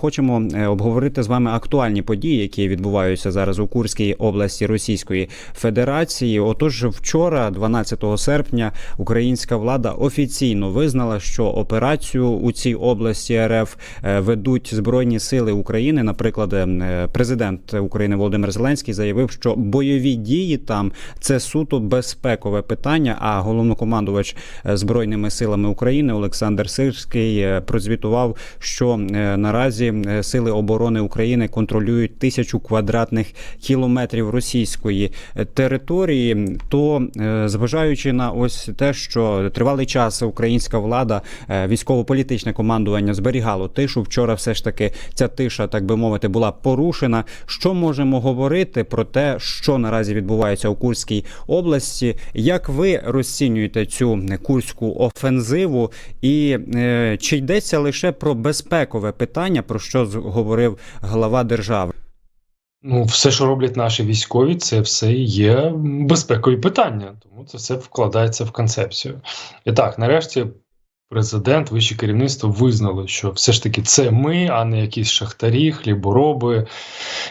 Хочемо е, обговорити з вами актуальні події, які відбуваються зараз у Курській області Російської Федерації. Отож, вчора, 12 серпня, українська влада офіційно визнала, що операцію у цій області РФ е, ведуть збройні сили України. Наприклад, е, президент України Володимир Зеленський заявив, що бойові дії там це суто безпекове питання. А головнокомандувач збройними силами України Олександр Сирський прозвітував, що наразі е, сили оборони України контролюють тисячу квадратних кілометрів російської е, території. То е, зважаючи на ось те, що тривалий час українська влада, військово-політичне командування зберігало тишу. Вчора все ж таки ця тиша, так би мовити, була порушена. Що можемо говорити про те, що наразі відбувається у Курській області? Як ви розцінюєте цю курську офензиву? І чи йдеться лише про безпекове питання, про що говорив глава держави? Ну, все, що роблять наші військові, це все є безпекові питання, тому це все вкладається в концепцію. І так, нарешті, президент, вище керівництво визнали, що все ж таки це ми, а не якісь шахтарі, хлібороби,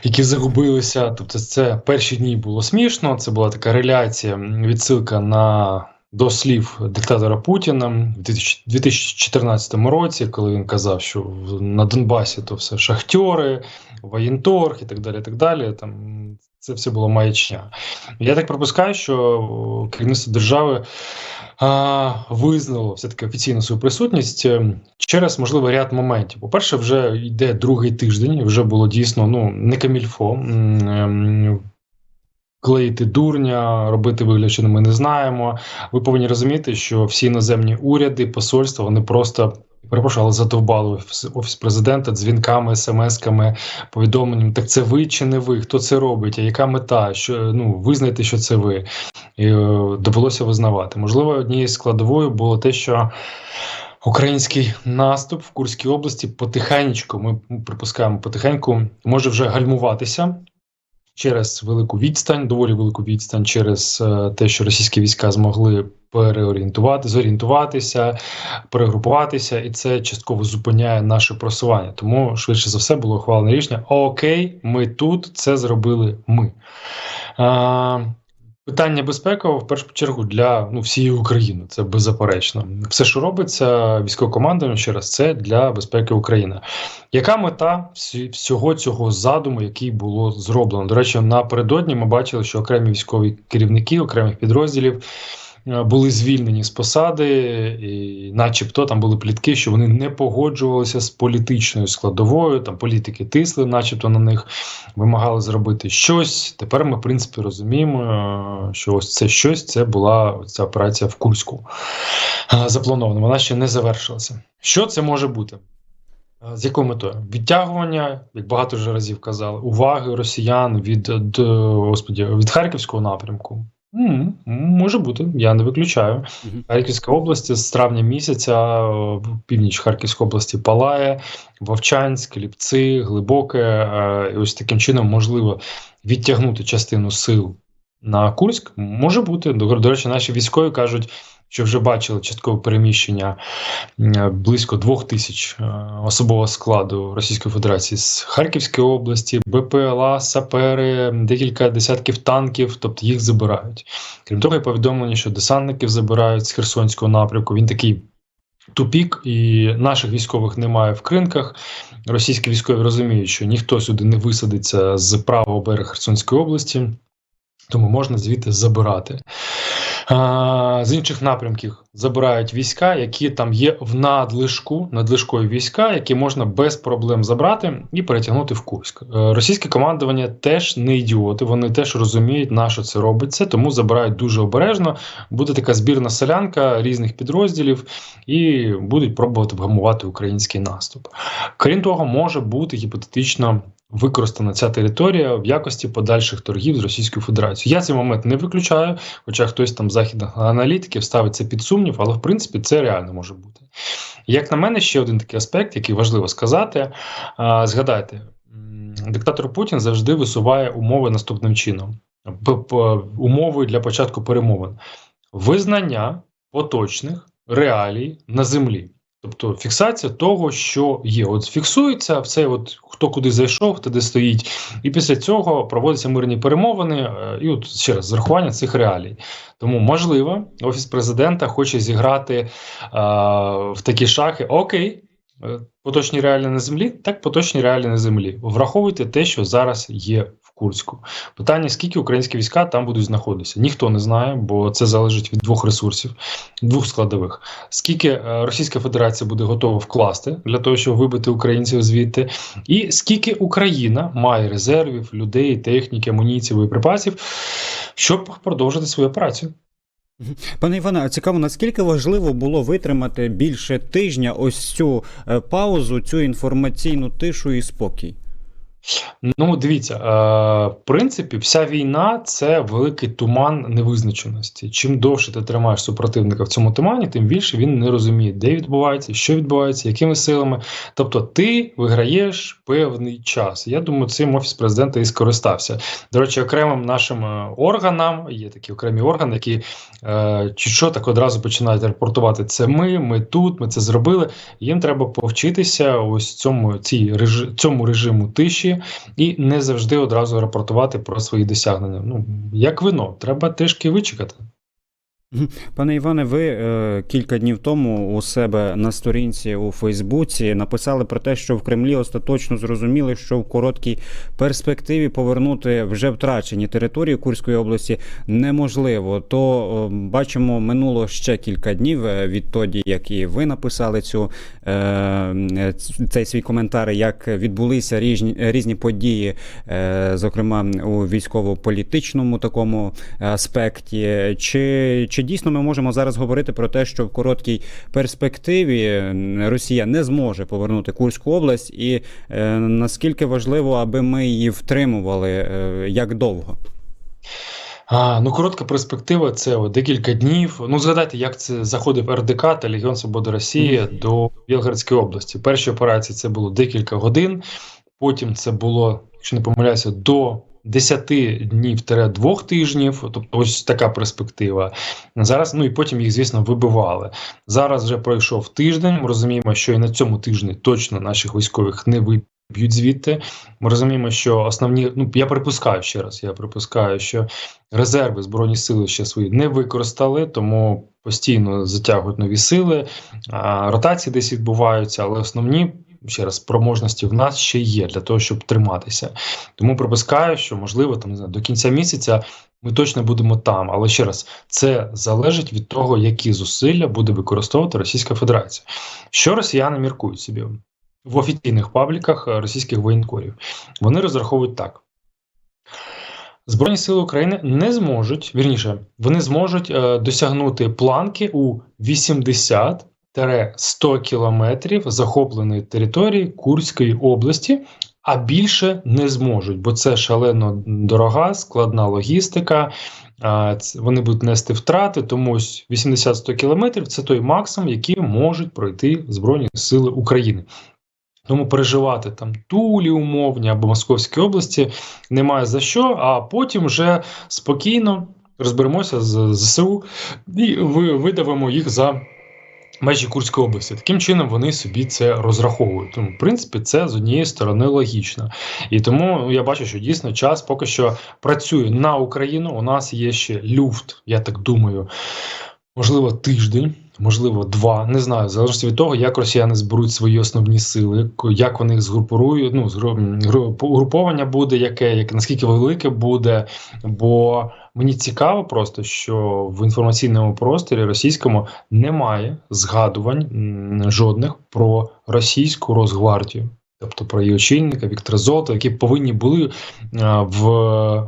які загубилися. Тобто, це перші дні було смішно. Це була така реляція, відсилка на. До слів диктатора Путіна в 2014 році, коли він казав, що на Донбасі то все шахтери, воєнторг і так далі. так далі. Там це все було маячня. Я так припускаю, що керівництво держави а, визнало все-таки офіційно свою присутність е, через, можливо, ряд моментів. По-перше, вже йде другий тиждень, вже було дійсно ну, не камільфо. Клеїти дурня, робити вигляд, що ми не знаємо. Ви повинні розуміти, що всі іноземні уряди, посольства, вони просто перепрошую, але задовбали офіс президента дзвінками, смс-ками, повідомленням. Так це ви чи не ви? Хто це робить? А яка мета? Що ну визнайте, що це ви? І е, довелося визнавати. Можливо, однією складовою було те, що. Український наступ в Курській області потихеньку, ми припускаємо потихеньку, може вже гальмуватися через велику відстань, доволі велику відстань, через е, те, що російські війська змогли переорієнтувати, зорієнтуватися, перегрупуватися, і це частково зупиняє наше просування. Тому швидше за все було ухвалене рішення: Окей, ми тут це зробили ми. А, Питання безпекове в першу чергу для ну, всієї України, це беззаперечно. Все, що робиться військовокомандою ще раз, це для безпеки України. Яка мета всього цього задуму, який було зроблено? До речі, напередодні ми бачили, що окремі військові керівники окремих підрозділів були звільнені з посади, і начебто там були плітки, що вони не погоджувалися з політичною складовою. Там політики тисли, начебто на них вимагали зробити щось. Тепер ми, в принципі, розуміємо, е, що ось це щось це була ця операція в Курську е, запланована. Вона ще не завершилася. Що це може бути? Е, З якою метою? Відтягування, як багато вже разів казали, уваги росіян від, д- господі, від Харківського напрямку. М, може бути, я не виключаю. Мгм. Харківська область з травня місяця е, північ Харківської області палає, Вовчанськ, Ліпці, Глибоке. е, І ось таким чином можливо відтягнути частину сил на Курськ. Може бути. До, до речі, наші військові кажуть, що вже бачили часткове переміщення близько двох тисяч е, особового складу Російської Федерації з Харківської області, БПЛА, сапери, декілька десятків танків, тобто їх забирають. Крім того, є повідомлення, що десантників забирають з Херсонського напрямку. Він такий тупік, і наших військових немає в кринках. Російські військові розуміють, що ніхто сюди не висадиться з правого берега Херсонської області, тому можна звідти забирати. З інших напрямків забирають війська, які там є в надлишку, надлишкові війська, які можна без проблем забрати і перетягнути в Курськ. Е, Російське командування теж не ідіоти, вони теж розуміють, на що це робиться, тому забирають дуже обережно. Буде така збірна селянка різних підрозділів і будуть пробувати вгамувати український наступ. Крім того, може бути гіпотетично використана ця територія в якості подальших торгів з Російською Федерацією. Я цей момент не виключаю, хоча хтось там західних аналітиків ставить це під сумнів, але в принципі це реально може бути. Як на мене, ще один такий аспект, який важливо сказати. Згадайте, диктатор Путін завжди висуває умови наступним чином: умови для початку перемовин, визнання поточних реалій на землі. Тобто фіксація того, що є. От фіксується все, от хто куди зайшов, хто де стоїть, і після цього проводяться мирні перемовини. е, І от ще раз зрахування цих реалій. Тому можливо, офіс президента хоче зіграти е, в такі шахи. Окей, е, поточні реалії на землі, так поточні реалії на землі. Враховуйте те, що зараз є в Курську. Питання: скільки українські війська там будуть знаходитися? Ніхто не знає, бо це залежить від двох ресурсів, двох складових. Скільки е, Російська Федерація буде готова вкласти для того, щоб вибити українців звідти, і скільки Україна має резервів, людей, техніки, амуніції, боєприпасів, щоб продовжити свою операцію. Пане Іване, а цікаво, наскільки важливо було витримати більше тижня ось цю е, паузу, цю інформаційну тишу і спокій? Ну, дивіться, е, в принципі, вся війна це великий туман невизначеності. Чим довше ти тримаєш супротивника в цьому тумані, тим більше він не розуміє, де відбувається, що відбувається, якими силами. Тобто, ти виграєш певний час. Я думаю, цим офіс президента і скористався. До речі, окремим нашим е, органам є такі окремі органи, які е, чи що так одразу починають репортувати. Це ми, ми тут, ми це зробили. Їм треба повчитися ось цьому цій цьому режиму тиші і не завжди одразу рапортувати про свої досягнення. Ну як вино, треба трішки вичекати. Пане Іване, ви е, кілька днів тому у себе на сторінці у Фейсбуці написали про те, що в Кремлі остаточно зрозуміли, що в короткій перспективі повернути вже втрачені території Курської області неможливо. То е, бачимо, минуло ще кілька днів е, відтоді, як і ви написали цю е, цей свій коментар, як відбулися різні, різні події, е, зокрема у військово-політичному такому аспекті. Чи, чи дійсно ми можемо зараз говорити про те, що в короткій перспективі Росія не зможе повернути Курську область, і е, наскільки важливо, аби ми її втримували е, як довго? А, ну, коротка перспектива це о, декілька днів. Ну, згадайте, як це заходив РДК та Легіон Свободи Росії до Білгородської області. Перші операції це було декілька годин, потім це було, якщо не помиляюся, до 10 днів двох тижнів, тобто ось така перспектива. Зараз, ну і потім їх, звісно, вибивали. Зараз вже пройшов тиждень. Ми розуміємо, що і на цьому тижні точно наших військових не виб'ють звідти. Ми розуміємо, що основні, ну я припускаю ще раз, я припускаю, що резерви збройні сили ще свої не використали, тому постійно затягують нові сили, ротації десь відбуваються, але основні. Ще раз спроможності в нас ще є для того, щоб триматися. Тому припускаю, що можливо там не знаю, до кінця місяця ми точно будемо там. Але ще раз, це залежить від того, які зусилля буде використовувати Російська Федерація. Що росіяни міркують собі в офіційних пабліках е, російських воєнкорів? Вони розраховують так. Збройні сили України не зможуть, вірніше, вони зможуть е, досягнути планки у 80 100 кілометрів захопленої території Курської області, а більше не зможуть, бо це шалено дорога, складна логістика. Вони будуть нести втрати, тому 80-100 кілометрів це той максимум, який можуть пройти Збройні Сили України. Тому переживати там тулі умовні або Московській області немає за що, а потім вже спокійно розберемося з ЗСУ і видавимо їх за межі Курської області. Таким чином вони собі це розраховують. Тому, в принципі, це з однієї сторони логічно. І тому я бачу, що дійсно час поки що працює на Україну. У нас є ще люфт, я так думаю, можливо, тиждень. Можливо, два не знаю, залежить від того, як росіяни зберуть свої основні сили, як вони їх згрупують, ну згру- м, гру- буде, яке, як наскільки велике буде. Бо мені цікаво просто, що в інформаційному просторі російському немає згадувань жодних про російську Росгвардію. Тобто про її очільника Віктора Золотова, які повинні були в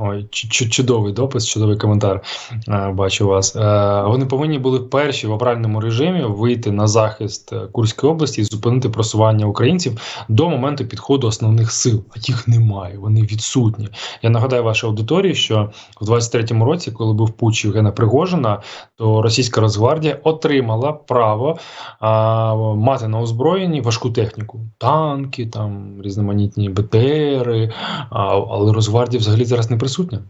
ой, чу- чу- чудовий допис, чудовий коментар. Бачу вас. Е, Вони повинні були перші в авральному режимі вийти на захист е, Курської області і зупинити просування українців до моменту підходу основних сил. А їх немає, вони відсутні. Я нагадаю вашій аудиторії, що в 23-му році, коли був путч Євгена Пригожина, то російська Росгвардія отримала право а, мати на озброєнні важку техніку, танки, там різноманітні БТРи, але Росгвардія взагалі зараз не присутня.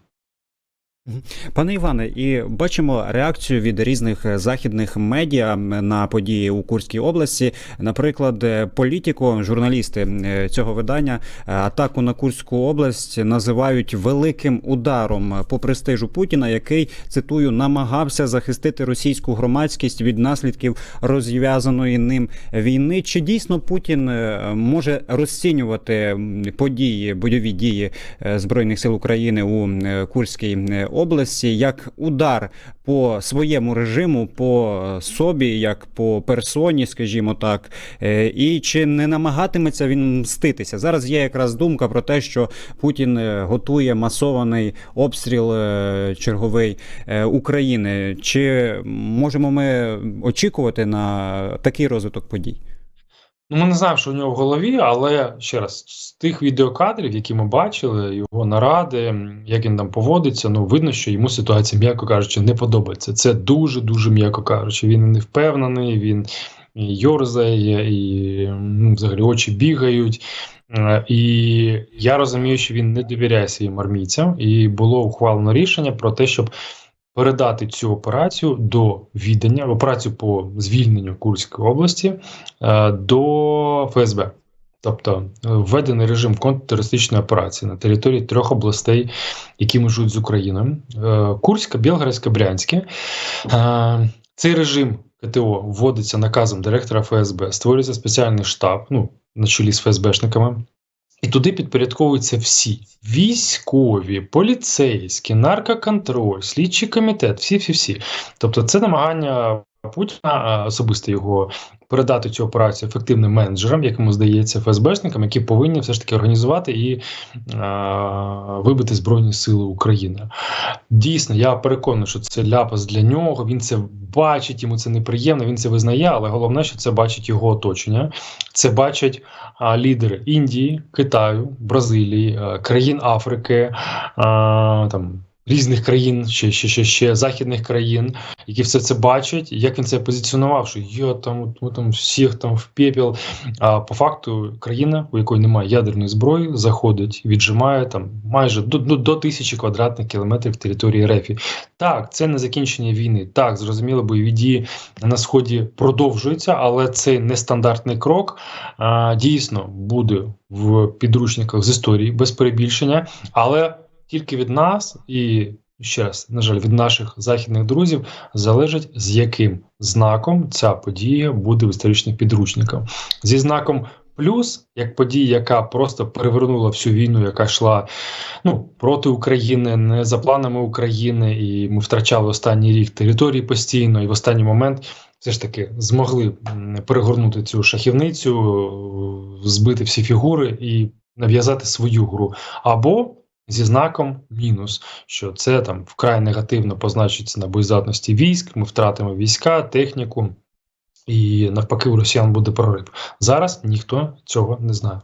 Пане Іване, і бачимо реакцію від різних е, західних медіа на події у Курській області. Наприклад, е, політико, журналісти е, цього видання атаку на Курську область називають великим ударом по престижу Путіна, який цитую намагався захистити російську громадськість від наслідків розв'язаної ним війни. Чи дійсно Путін може розцінювати події, бойові дії збройних сил України у Курській е, області як удар по своєму режиму, по собі, як по персоні, скажімо так, Е, і чи не намагатиметься він мститися? Зараз є якраз думка про те, що Путін е, готує масований обстріл е, черговий України. Чи можемо ми очікувати на такий розвиток подій? Ну, ми не знаємо, що у нього в голові, але ще раз, з тих відеокадрів, які ми бачили, його наради, як він там поводиться, ну видно, що йому ситуація, м'яко кажучи, не подобається. Це дуже дуже м'яко кажучи. Він не впевнений, він йорзає, і ну, взагалі очі бігають. Е, І я розумію, що він не довіряє своїм армійцям, і було ухвалено рішення про те, щоб передати цю операцію до віддання, операцію по звільненню Курської області е, до ФСБ. Тобто е, введений режим контртерористичної операції на території трьох областей, які межують з Україною: Е, Курська, Білгородська, Брянське. Е, Цей режим КТО вводиться наказом директора ФСБ, створюється спеціальний штаб, ну, на чолі з ФСБшниками. І туди підпорядковуються всі військові, поліцейські, наркоконтроль, слідчий комітет, всі-всі-всі. Тобто, це намагання Путіна особисто його передати цю операцію ефективним менеджерам, як йому здається, ФСБшникам, які повинні все ж таки організувати і а, вибити Збройні Сили України. Дійсно, я переконаний, що це ляпас для нього. Він це бачить, йому це неприємно, він це визнає, але головне, що це бачить його оточення. Це бачать а, лідери Індії, Китаю, Бразилії, а, країн Африки, а, там. Різних країн, ще, ще, ще, ще західних країн, які все це бачать, як він це позиціонував, що я там, ми там всіх там в пепел. А по факту країна, у якої немає ядерної зброї, заходить, віджимає там майже до, до, до тисячі квадратних кілометрів території РЕФі. Так, це не закінчення війни. Так, зрозуміло, бойові дії на сході продовжуються, але цей нестандартний крок а, дійсно буде в підручниках з історії без перебільшення, але тільки від нас і ще раз, на жаль, від наших західних друзів залежить, з яким знаком ця подія буде в історичних підручниках. Зі знаком плюс, як подія, яка просто перевернула всю війну, яка йшла ну, проти України, не за планами України, і ми втрачали останній рік території постійно, і в останній момент. Все ж таки змогли перегорнути цю шахівницю, збити всі фігури і нав'язати свою гру. Або зі знаком мінус, що це там вкрай негативно позначиться на боєздатності військ. Ми втратимо війська, техніку, і навпаки, у росіян буде прорив. Зараз ніхто цього не знає.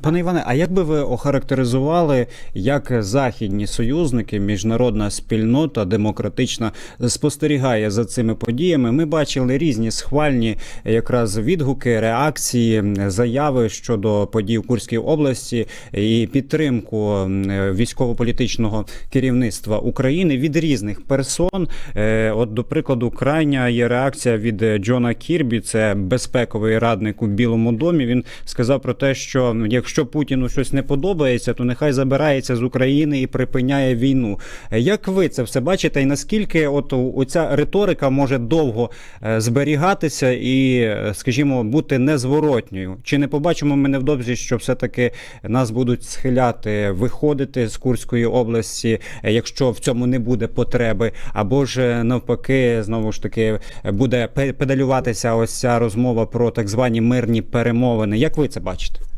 Пане Іване, а як би ви охарактеризували, як західні союзники, міжнародна спільнота демократична спостерігає за цими подіями? Ми бачили різні схвальні якраз відгуки, реакції, заяви щодо подій у Курській області і підтримку військово-політичного керівництва України від різних персон. Е, От, до прикладу, крайня є реакція від Джона Кірбі, це безпековий радник у Білому домі. Він сказав про те, що якщо Путіну щось не подобається, то нехай забирається з України і припиняє війну. Як ви це все бачите, і наскільки от оця риторика може довго е, зберігатися і, е, скажімо, бути незворотньою? Чи не побачимо ми невдовзі, що все-таки нас будуть схиляти виходити з Курської області, е, якщо в цьому не буде потреби, або ж навпаки, знову ж таки, буде пе- педалюватися ось ця розмова про так звані мирні перемовини? Як ви це бачите?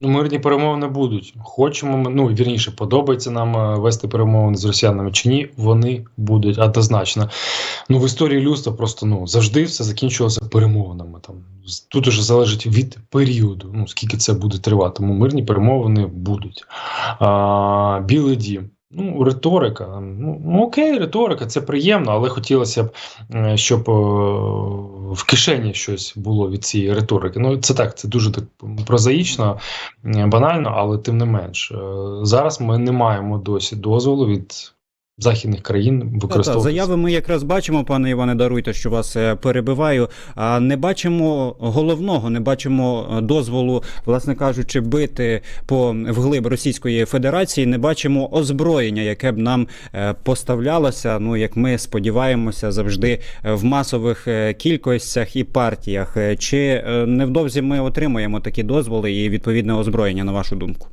Ну, мирні перемовини будуть. Хочемо ми, ну вірніше, подобається нам е, вести перемовини з росіянами чи ні, вони будуть однозначно. Ну в історії людства просто ну завжди все закінчувалося перемовинами. Там тут уже залежить від періоду, ну скільки це буде тривати. Тому мирні перемовини будуть. А, Білий дім. Ну, риторика. Ну, окей, риторика, це приємно, але хотілося б, е, щоб е, в кишені щось було від цієї риторики. Ну, це так, це дуже так прозаїчно, банально, але тим не менш. Е, Зараз ми не маємо досі дозволу від західних країн Та-та, використовувати. заяви ми якраз бачимо, пане Іване, даруйте, що вас е, перебиваю. А не бачимо головного, не бачимо е, дозволу, власне кажучи, бити по вглиб Російської Федерації. Не бачимо озброєння, яке б нам е, поставлялося. Ну як ми сподіваємося, завжди в масових кількостях і партіях. Чи невдовзі ми отримаємо такі дозволи і відповідне озброєння, на вашу думку?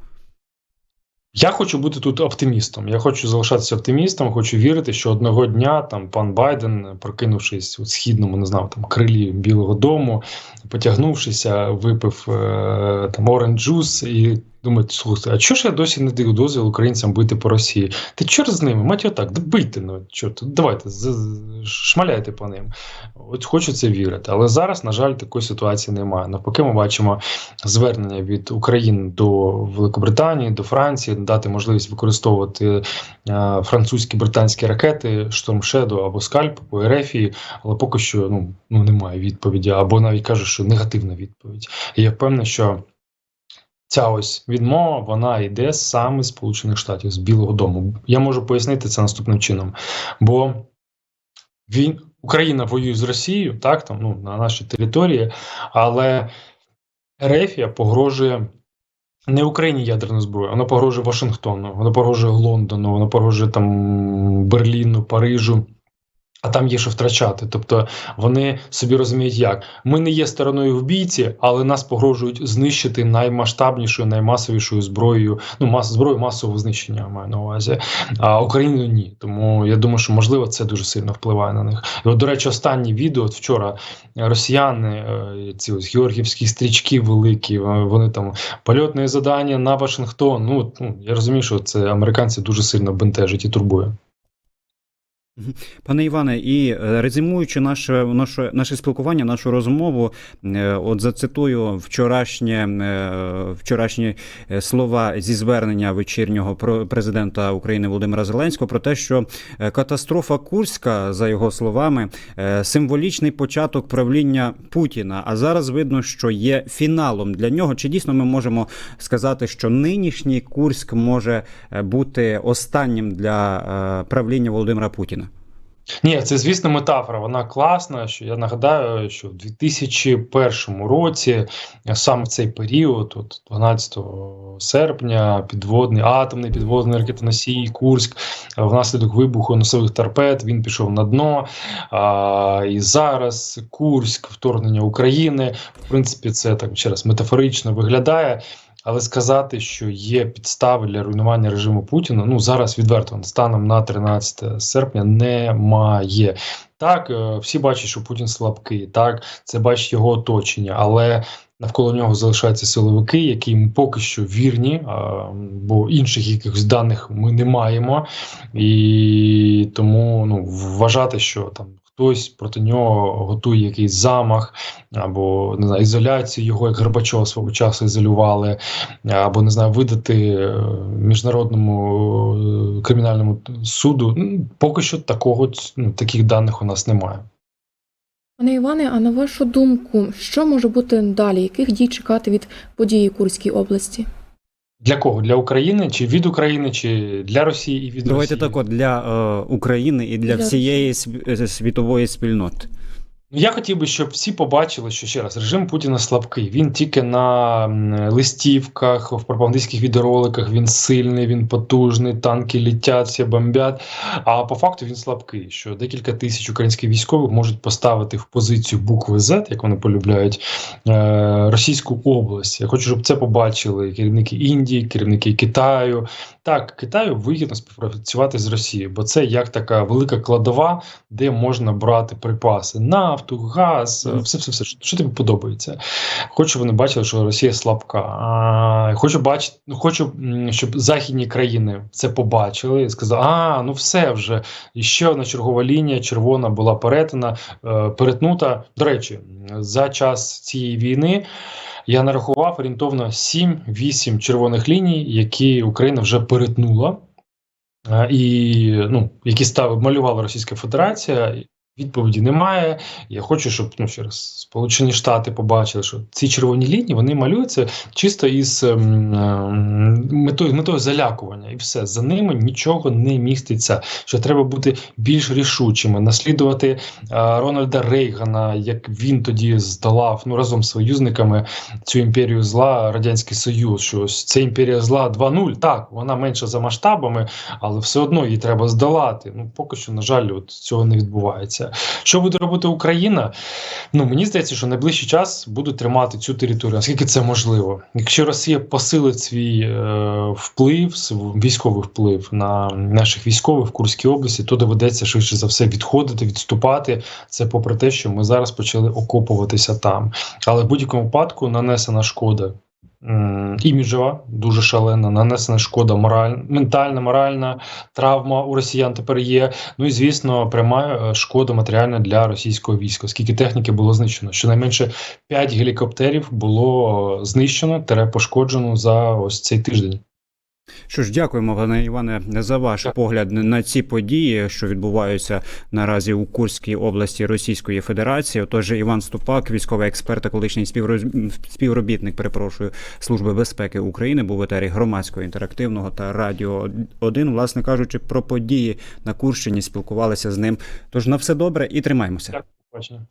Я хочу бути тут оптимістом. Я хочу залишатися оптимістом. Хочу вірити, що одного дня там пан Байден, прокинувшись у східному, не знаю, там крилі Білого Дому, потягнувшися, випив е, там оранж джус і думає, слухайте, а чого ж я досі не даю дозвіл українцям бити по Росії? Та чорт з ними, мать отак, да бийте, ну чорт, давайте, шмаляйте по ним. От хочу це вірити. Але зараз, на жаль, такої ситуації немає. Навпаки, ми бачимо звернення від України до Великобританії, до Франції, дати можливість використовувати е, французькі британські ракети Shadow або Скальп по Ерефії, але поки що ну, ну немає відповіді, або навіть кажуть, що негативна відповідь. І я впевнений, що. Ця ось відмова вона йде саме з Сполучених Штатів з Білого Дому. Я можу пояснити це наступним чином. Бо він Україна воює з Росією, так там ну на нашій території, але Ерефія погрожує не Україні ядерну зброю, вона погрожує Вашингтону, вона погрожує Лондону, вона погрожує там Берліну, Парижу. А там є що втрачати. Тобто вони собі розуміють, як ми не є стороною в бійці, але нас погрожують знищити наймасштабнішою, наймасовішою зброєю, ну мас зброю масового знищення маю на увазі. А Україну ні. Тому я думаю, що можливо це дуже сильно впливає на них. І от, до речі, останнє відео от вчора росіяни, е, ці ось георгівські стрічки великі, е, вони там польотне завдання на Вашингтон. Ну, ну я розумію, що це американці дуже сильно бентежить і турбує. Пане Іване, і е, резюмуючи наше, наше, наше спілкування, нашу розмову, е, от зацитую е, вчорашні е, слова зі звернення вечірнього президента України Володимира Зеленського про те, що катастрофа Курська, за його словами, символічний початок правління Путіна. А зараз видно, що є фіналом для нього. Чи дійсно ми можемо сказати, що нинішній Курськ може бути останнім для правління Володимира Путіна? Ні, це звісно метафора. Вона класна. Що я нагадаю, що в 2001 році, саме в цей період, от 12 серпня, підводний атомний підводний ракетоносій Курськ, е, внаслідок вибуху носових торпед він пішов на дно. А, і зараз Курськ, вторгнення України. В принципі, це так ще раз метафорично виглядає. Але сказати, що є підстави для руйнування режиму Путіна, ну зараз відверто станом на 13 серпня немає. Так, е, всі бачать, що Путін слабкий, так, це бачить його оточення, але навколо нього залишаються силовики, які йому поки що вірні, бо інших якихось даних ми не маємо. І тому ну, вважати, що там хтось проти нього готує якийсь замах, або не знаю, ізоляцію його, як Горбачова свого часу ізолювали, або не знаю, видати е, міжнародному е, кримінальному суду. Ну, Поки що такого ну, таких даних у нас немає. Пане Іване, а на вашу думку, що може бути далі? Яких дій чекати від події Курській області? Для кого? Для України, чи від України, чи для Росії і від Давайте Росії? так от для е, України і для Для всієї е, світової спільноти. Я хотів би, щоб всі побачили, що ще раз режим Путіна слабкий. Він тільки на листівках, в пропагандистських відеороликах він сильний, він потужний, танки літять, всі бомбять. А по факту він слабкий. Що декілька тисяч українських військових можуть поставити в позицію букви Z, як вони полюбляють, е, російську область. Я хочу, щоб це побачили керівники Індії, керівники Китаю. Так, Китаю вигідно співпрацювати з Росією, бо це як така велика кладова, де можна брати припаси, нафту, газ, все, все, все, що, що тобі подобається. Хочу, вони бачили, що Росія слабка. А, хочу бачити, ну хочу, щоб західні країни це побачили і сказали: а ну все вже і ще одна чергова лінія червона була перетина, е, перетнута. До речі, за час цієї війни. Я нарахував орієнтовно 7-8 червоних ліній, які Україна вже перетнула, е, і ну, які став малювала Російська Федерація. Відповіді немає. Я хочу, щоб ну ще раз Сполучені Штати побачили, що ці червоні лінії вони малюються чисто із ем, ем, метою, метою залякування, і все за ними нічого не міститься. Що треба бути більш рішучими, наслідувати е, Рональда Рейгана, як він тоді здолав ну разом з союзниками цю імперію зла, радянський союз. Що ось це імперія зла 2.0, Так, вона менша за масштабами, але все одно її треба здолати. Ну поки що, на жаль, от цього не відбувається. Що буде робити Україна? Ну мені здається, що найближчий час будуть тримати цю територію, наскільки це можливо. Якщо Росія посилить свій е, вплив, військовий вплив на наших військових в Курській області, то доведеться швидше за все відходити, відступати. Це попри те, що ми зараз почали окопуватися там. Але в будь-якому випадку нанесена шкода. М, Іміджова, дуже шалена, нанесена шкода мораль, ментальна, моральна травма у росіян тепер є. Ну і звісно, пряма е, шкода матеріальна для російського війська, Скільки техніки було знищено. Щонайменше 5 гелікоптерів було е, знищено, тере пошкоджено за ось цей тиждень. Що ж, дякуємо, пане Іване, за ваш Так. погляд на ці події, що відбуваються наразі у Курській області Російської Федерації. Отож, Іван Ступак, військовий експерт та колишній співробітник, перепрошую, Служби безпеки України, був в етері громадського інтерактивного та радіо 1. Власне кажучи, про події на Курщині спілкувалися з ним. Тож на все добре і тримаємося. Дякую. Бачення.